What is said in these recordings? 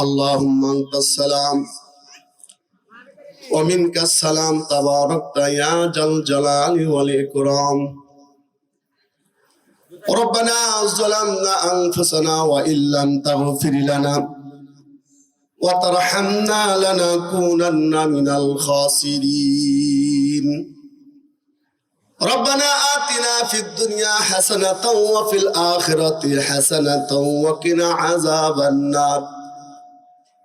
اللهم انت السلام. ومنك السلام تباركت يا ذا الجلال والإكرام. ربنا ظلمنا أنفسنا وإن لم تغفر لنا وترحمنا لنكونن من الخاسرين. ربنا آتنا في الدنيا حسنة وفي الآخرة حسنة وقنا عذاب النار.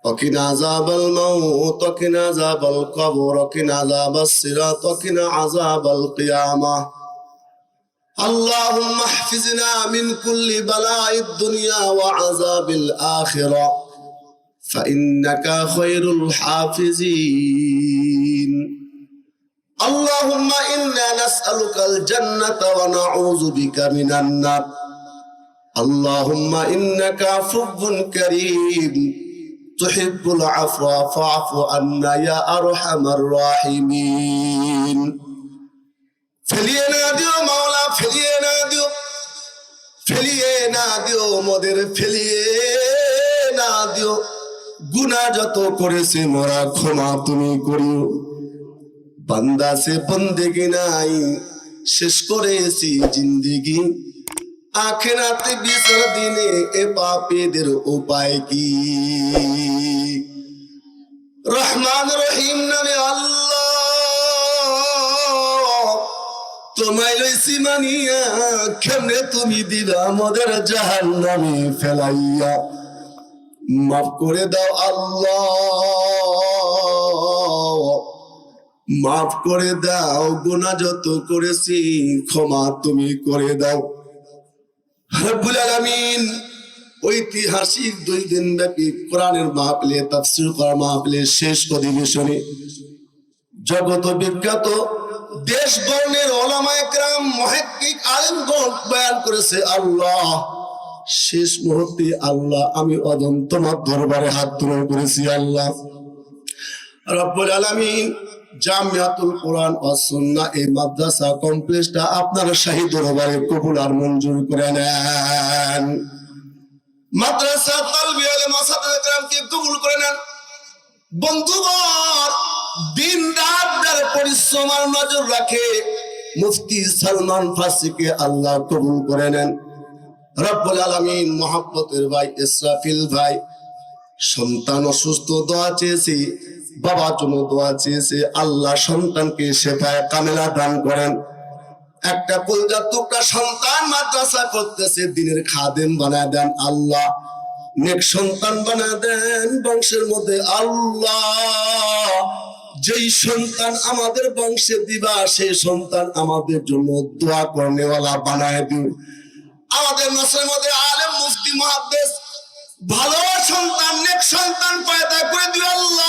وقنا عذاب الموت وقنا عذاب القبر وقنا عذاب الصراط وقنا عذاب القيامة اللهم احفظنا من كل بلاء الدنيا وعذاب الآخرة فإنك خير الحافظين اللهم إنا نسألك الجنة ونعوذ بك من النار اللهم إنك عفو كريم তুহিব্বুল আফওয়া ফাফু আন্না ইয়া আরহামার রাহিমিন। ফেলিয়ে না দিও মাওলা, ফেলিয়ে না দিও। ফেলিয়ে না দিও মোদের, ফেলিয়ে না দিও। গুনা যত করেছে মোরা ক্ষমা তুমি করিও। বান্দা সে বন্দেগি নাই, শেষ করেছি জিন্দিগি। আখেরাতে বিচার দিনে এ পাপীদের উপায় কি? রহমান রহিম নামে আল্লাহ। তোমায় লইছি মানিয়া, কেমনে তুমি দিলা আমাদের জাহান নামে ফেলাইয়া? মাফ করে দাও আল্লাহ। মাফ করে দাও, গুনাহ যত করেছি, ক্ষমা তুমি করে দাও। রব্বুল আলামিন ঐতিহাসিক দুই দিন ব্যাপী কোরআনের মাহফিলে, তাফসীর করার মাহফিলে শেষ অধিবেশনে জগত বিখ্যাত দেশ বর্ণের ওলামায়ে কেরাম মুহাক্কিক আলেমগণ বয়ান করেছে, আল্লাহ, শেষ মুহূর্তে আল্লাহ, আমি অদম তোমার দরবারে হাত তুলে করেছি, আল্লাহ। রব্বুল আলামিন জামিয়াতুল কোরআন ও সুন্না এই মাদ্রাসা কমপ্লেক্সটা আপনারা শাহী দরবারে কবুল আর মঞ্জুর করে নেন। মাদ্রাসা তালবিয়াল মাসাদাকে কবুল করে নেন। বন্ধুবর দিন রাত যারা পরিশ্রম আর নজর রাখে, মুফতি সালমান ফাসিকে আল্লাহ কবুল করে নেন। রব্বুল আলামিন মহাব্বতের ভাই ইসরাফিল ভাই, সন্তান অসুস্থ, দোয়া চেয়েছি। বাবার জন্য দোয়া চেয়েছে, আল্লাহ সন্তানকে শেফায় কামেলা দান করেন। একটা কলজার টুকরা সন্তান মাদ্রাসা করতেছে দিনের খাদেম বানায় দেন আল্লাহ। নেক সন্তান বানায় দেন বংশের মধ্যে আল্লাহ। যেই সন্তান আমাদের বংশে দিবা, সেই সন্তান আমাদের জন্য দোয়া করনেওয়ালা বানায় দিও। আমাদের নসরের মধ্যে আলেম, মুফতি, মহাদ্দেশ, ভালো সন্তান, নেক সন্তান পয়দা করে দিও আল্লাহ।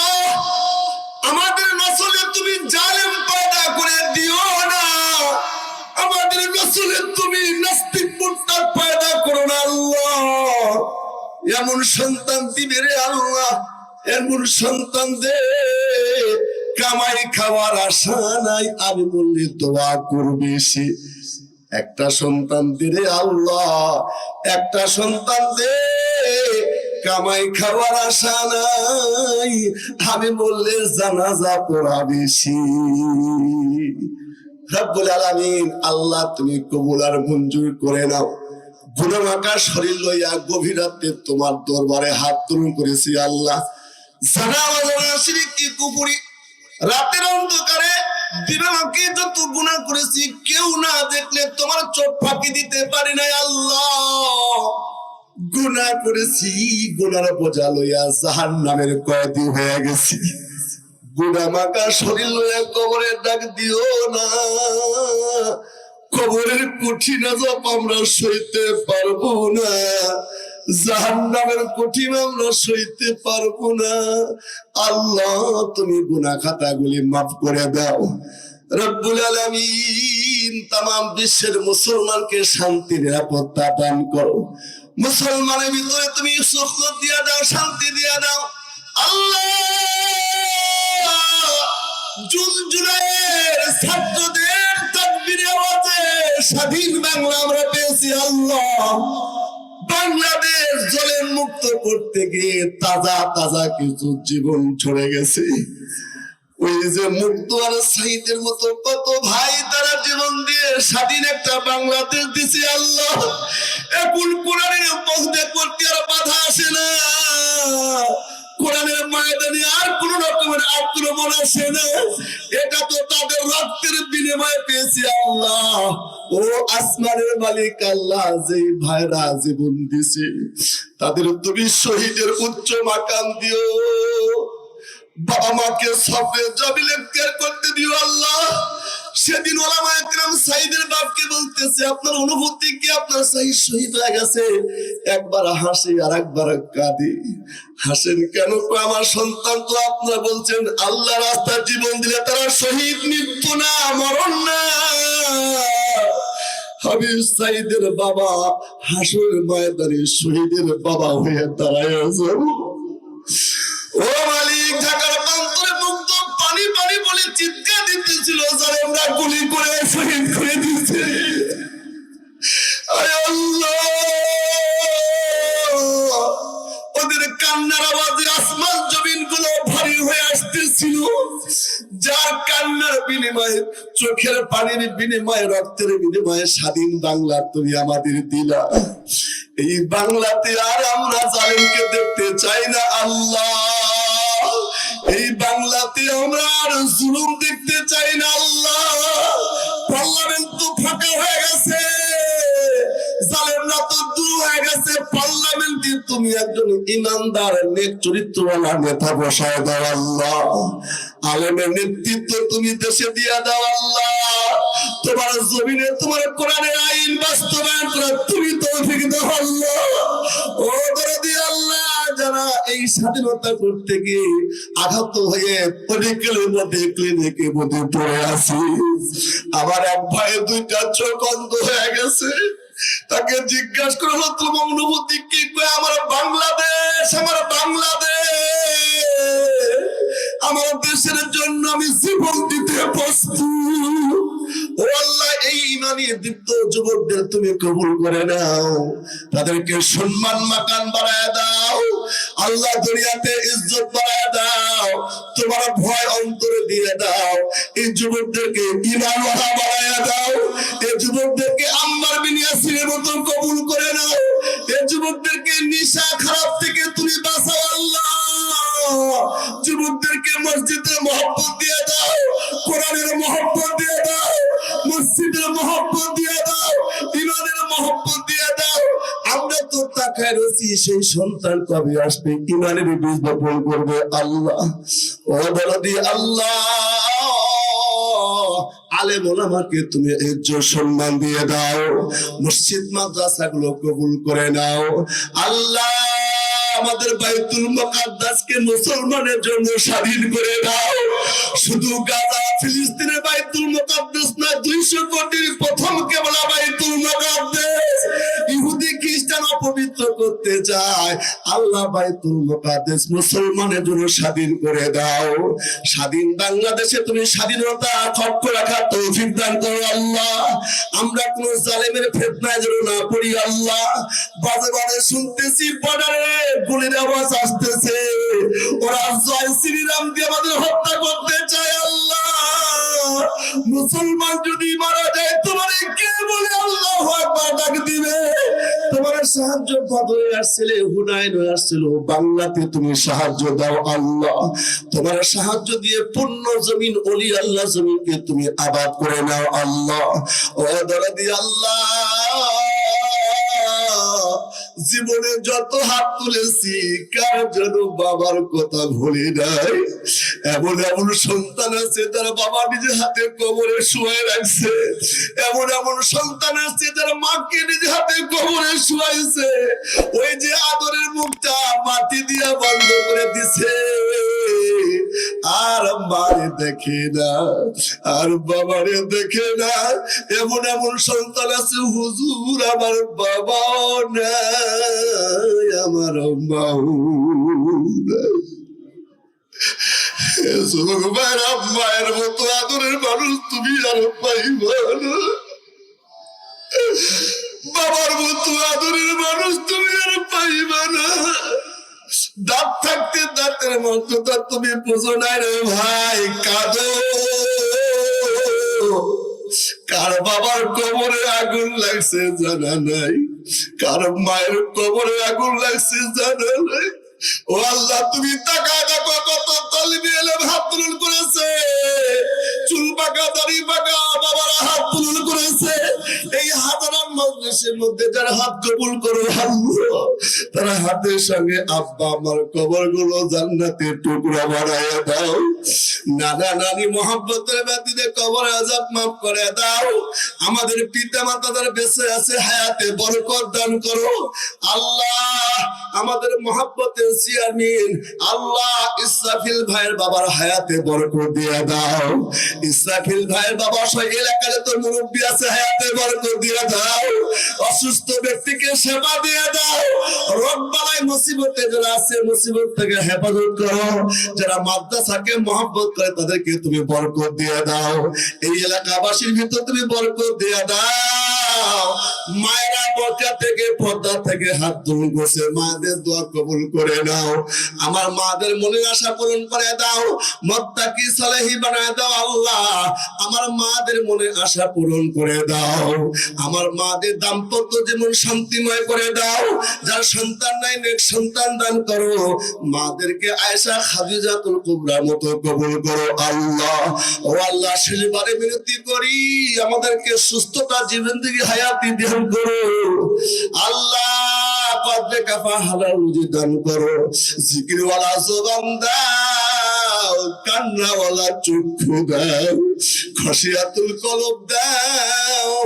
নসলে তুমি নাস্তিক মুরতাদ পয়দা করো না আল্লাহ। এমন সন্তান দিবে রে আল্লাহ, এমন সন্তান দে, কামাই খাওয়ার আশা নাই আমি বললে দোয়া করবে সে। একটা সন্তান দিরে আল্লাহ, একটা সন্তান দে, কামাই খাওয়ার আশা নাই আমি বললে জানাজা পড়া বেশি রব্বুল আলামিন, আল্লাহ তুমি কবুল আর মঞ্জুর করে নাও। গুণমাকা শরীর লইয়া গভীর রাতে তোমার দরবারে হাত তুলন করেছি আল্লাহ। জানা অজানা কুপুরি? রাতের অন্ধকারে দিবাকে যত গুণা করেছি, কেউ না দেখলে তোমার চোখ ফাঁকি দিতে পারি নাই আল্লাহ। গুণা করেছি গুনার বোঝা লইয়া জাহান নামের কয়েদি হয়ে গেছি। গুণা মাকা শরীর লইয়া কবরের ডাক দিও না। কবরের কঠিন আজাব আমরা সইতে পারব না। জাহান্নামের কঠিন আমরা সইতে পারব না। আল্লাহ, তুমি গুনাহ খাতাগুলি মাফ করে দাও। রব্বুল আলামিন তাম বিশ্বের মুসলমানকে শান্তি নিরাপত্তা দান করো। মুসলমানের ভিতরে তুমি সুখ দিয়া দাও, শান্তি দিয়া দাও। আল্লাহ! জুন ছাত্রদের তাকবীর আওয়াজে স্বাধীন বাংলা আমরা পেয়েছি, আল্লাহ। বাংলাদেশ জলের মুক্ত করতে গিয়ে তাজা তাজা কিছু জীবন ছড়ে গেছে। ওই যে মুক্ত আর সাইদের মতো কত ভাই তারা জীবন দিয়ে স্বাধীন একটা বাংলাদেশ দিছে, আল্লাহ। এখন কোরআনের পথে করতে আর বাধা আসে না। কোরআনের ময়দানে আর কোন রকমের আক্রমণ আসে না। এটা তো তাদের রক্তের বিনিময়ে পেয়েছি আল্লাহ। ও আসমানের মালিক আল্লাহ যে ভাইরা জীবন দিছে তাদের তুমি শহীদের উচ্চ মাকাম দিও। বাবা মাকে সবে জবিলে কেয়ার করতে দিও আল্লাহ। সেদিন সাইদের বাপকে বলতেছে, আপনার অনুভূতি কি? আপনার সাইদ শহীদ হয়ে গেছে। একবার হাসি আর একবার কাঁদি। হাসেন কেন? আমার সন্তান তো আপনারা বলছেন, আল্লাহ রাস্তার জীবন দিলে তারা শহীদ মৃত্যু না, মরণ না। হাবিব সাইদের বাবা হাসুর ময়দানে শহীদের বাবা হয়ে দাঁড়ায় ও মালিক চিৎকার দিতেছিল আমরা গুলি করে শহীদ করে ওদের কান্নার আসমান জমিনগুলো ভারী হয়ে আসতেছিল। যার কান্নার বিনিময়ে, চোখের পানির বিনিময়ে, রক্তের বিনিময়ে স্বাধীন বাংলা তুমি আমাদের দিলা। এই বাংলাতে আর আমরা জালেমকে দেখতে চাই না, আল্লাহ! এই বাংলাতে আমরা আর জুলুম দেখতে চাই না, আল্লাহ। পার্লামেন্ট তো ফাঁকা হয়ে গেছে। জালেমরা তো দূর হয়ে গেছে। পার্লামেন্টে তুমি একজন ইমানদার, নেক চরিত্রওয়ালা নেতা বসায় দাও, আল্লাহ। আলেমের নেতৃত্ব তুমি দেশে দিয়ে দাও, আল্লাহ। তোমার জমিনে, তোমার কোরআনের আইন বাস্তবায়ন করা তুমি তৌফিক দাও, আল্লাহ। ও দরদি যারা এই স্বাধীনতা করতে গিয়ে আঘাত হয়ে মেডিকেলের মধ্যে ক্লিনিকের মধ্যে পড়ে আছি। আমার এক ভাইয়ের দুইটা চোখ অন্ধ হয়ে গেছে। তাকে জিজ্ঞাসা করল তোমার অনুভূতি কি কয়, আমার বাংলাদেশ আমার বাংলাদেশ, আমার দেশের জন্য আমি জীবন দিতে প্রস্তুত। আল্লাহ, এই ইমানি দীপ্ত যুবকদের তুমি কবুল করে নাও। তাদেরকে সম্মান মাকান বাড়ায় দাও। আল্লাহ দুনিয়াতে ইজ্জত বাড়ায় দাও। তোমার ভয় অন্তরে দিয়ে দাও। এই যুবকদেরকে ইমান বাড়ায় দাও। এই যুবকদেরকে আম্বার বিনিয়াসিনের মতো কবুল করে নাও। এই যুবকদেরকে নিশা খারাপ থেকে তুমি বাঁচাও আল্লাহ। যুবকদেরকে মসজিদে মহব্বত দিয়ে দাও। কোরআনের মহব্বত দিয়ে দাও। মসজিদের মহব্বত দিয়ে দাও, ইমানের মহব্বত দিয়ে দাও। আমরা তো তাকায় রয়েছি, সেই সন্তান কবে আসবে? ইমানের বীজ বপন করবে আল্লাহ। ও বলদি আল্লাহ। তুমি ইজ্জত সম্মান দিয়ে দাও। মসজিদ মাদ্রাসা গুলো কবুল করে নাও। আল্লাহ। আমাদের বাইতুল মোকাদ্দাসকে মুসলমানের জন্য স্বাধীন করে দাও। শুধু গাজা, ফিলিস্তিনের বাইতুল মোকাদ্দাস না দুইশো কোটির প্রথম কেবলা বাইতুল মুকাদ্দাস। অপবিত্র করতে চায়। আল্লাহ বাইতুল মুকাদ্দাস মুসলমানের জন্য স্বাধীন করে দাও। স্বাধীন বাংলাদেশে তুমি স্বাধীনতা খট্ট রাখার তৌফিক দান করো আল্লাহ। আমরা কোন জালেমের ফেতনায় যেন না পড়ি আল্লাহ। বাজে বাজে শুনতেছি, বর্ডারে গুলির আওয়াজ আসতেছে। ওরা জয় শ্রীরাম দিয়ে আমাদের হত্যা করতে চায় আল্লাহ। মুসলমান যদি মারা যায়, তোমার কে বলে আল্লাহ একবার ডাক দিবে? তোমার সাহায্য বদলে আসছিলে হুনায়ন হয়ে আসছিল। বাংলাতে তুমি সাহায্য দাও আল্লাহ। তোমার সাহায্য দিয়ে পূর্ণ জমিন, অলি আল্লাহ জমিনকে তুমি আবাদ করে নাও আল্লাহ। ও দরদি আল্লাহ, জীবনে যত হাত তুলেছি, কার যেন বাবার কথা ভুলি নাই? এমন এমন সন্তান আছে তার বাবা নিজে হাতে কবরে শুয়ে রাখছে। এমন এমন সন্তান আছে তার মাকে নিজে হাতে কবরে শুয়াইছে। ওই যে আদরের মুখটা মাটি দিয়া বন্ধ করে দিছে। আর মারে দেখে না, আর বাবারে দেখে না, এমন এমন সন্তান আছে, হুজুর আমার বাবাও না আমার মাও মায়ের মায়ের মতো আদরের মানুষ তুমি আর পাইবা বাবার মতো আদরের মানুষ তুমি আর পাইবা না দাঁত থাকতে দাঁতের মর্যাদা তুমি বুঝো না রে ভাই কাঁদো কার বাবার কবরে আগুন লাগছে জানা নাই কার মায়ের কবরে আগুন লাগছে জানা নাই ও আল্লাহ তুমি টাকা দেখো মজলিসের মধ্যে যারা হাত কবুল করে তারা হাতের সঙ্গে আব্বা আমার কবরগুলো জান্নাতের টুকরা বাড়াইয়া দাও। কবর আজাব মাফ করে দাও। আমাদের পিতা বেঁচে আছে হায়াতে বরকত দান করো। আল্লাহ আমাদের আল্লাহ ইসরাফিল ভাইয়ের বাবার হায়াতে বরকত দিয়ে দাও। ইসরাফিল ভাইয়ের বাবা সব এলাকার তোর মুরব্বী আছে, হায়াতে বরকত দিয়ে দাও। অসুস্থ ব্যক্তিকে সেবা দিয়ে দাও। রোগ মুসিবতে যারা আছে, মুসিবত থেকে হেফাজত করো। যারা মাদ্রাসাকে মহব্বত করে তাদেরকে তুমি বরকত দিয়ে দাও। এই এলাকাবাসীর ভিতর তুমি বরকত দিয়ে দাও। মায়েরা থেকে, পর্দা থেকে হাত মাদের দোয়া কবুল করে নাও। আমার মাদের মনের আশা পূরণ করে দাও। মত্তাকি সালেহি বানায় দাও আল্লাহ। আমার মাদের আশা পূরণ করে দাও। আমার মাদের দাম্পত্য জীবন শান্তিময় করে দাও। যার সন্তান নাই, নেক সন্তান দান করো। মাদেরকে আয়েশা খাদিজাতুল কুবরা মতো কবুল করো আল্লাহ। ও আল্লাহ শেষবারে বিনতি করি। আমাদেরকে সুস্থতা জীবন থেকে হায়াতি দান করো। আল্লাহ কদরে কাফা হালাল রুজি দান করো। জিকিরওয়ালা জবান দাও, কান্নাওয়ালা চক্ষু দাও, খসিয়াতুল কলব দাও।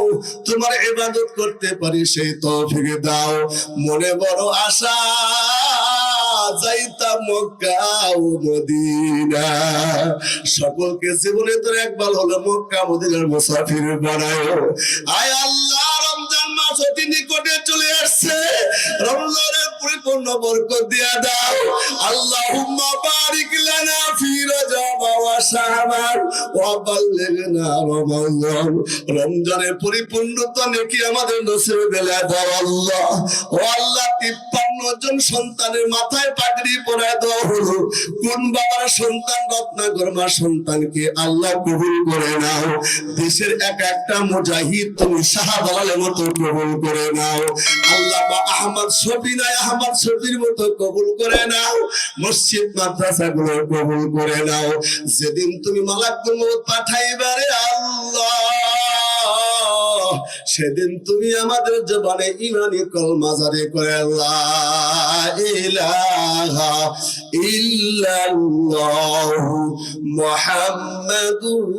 তোমার ইবাদত করতে পারি সেই তৌফিক দাও। মনে বড় আশা। যাইতাম মক্কা ও মদিনা। সকলকে জীবনে তোর একবার হলো মক্কা, মদিনার মুসাফির বানায়। আয় আল্লাহ, রমজান মাস অতি নিকটে চলে আসছে। রমজানের পরিপূর্ণ বরকত দিয়া দাও। আল্লাহুম্মা বারিক লানা ফি ওয়া শাবান ওয়া বাল্লিগনা রমাদান। পরিপূর্ণতা নাকি আমাদের নসিব বেলা দাও আল্লাহ। ও আল্লাহ 53 জন সন্তানের মাথায় পাগড়ি পরায় দাও কোন বাবার সন্তান রত্নাকর মা সন্তানকে আল্লাহ কবুল করে নাও। দেশের এক একটা মুজাহিদ তুমি শাহবালের মতো কবুল করে নাও। আল্লাহ আহমদ নাই আহমদ শফির মতো কবুল করে নাও, মসজিদ মাদ্রাসা গুলো কবুল করে নাও। যেদিন তুমি মালাকুল মউত পাঠাইবারে আল্লাহ, সেদিন তুমি আমাদের জবানে ইমানি কলমা জারি করে লা ইলাহা ইল্লাল্লাহ মুহাম্মাদুর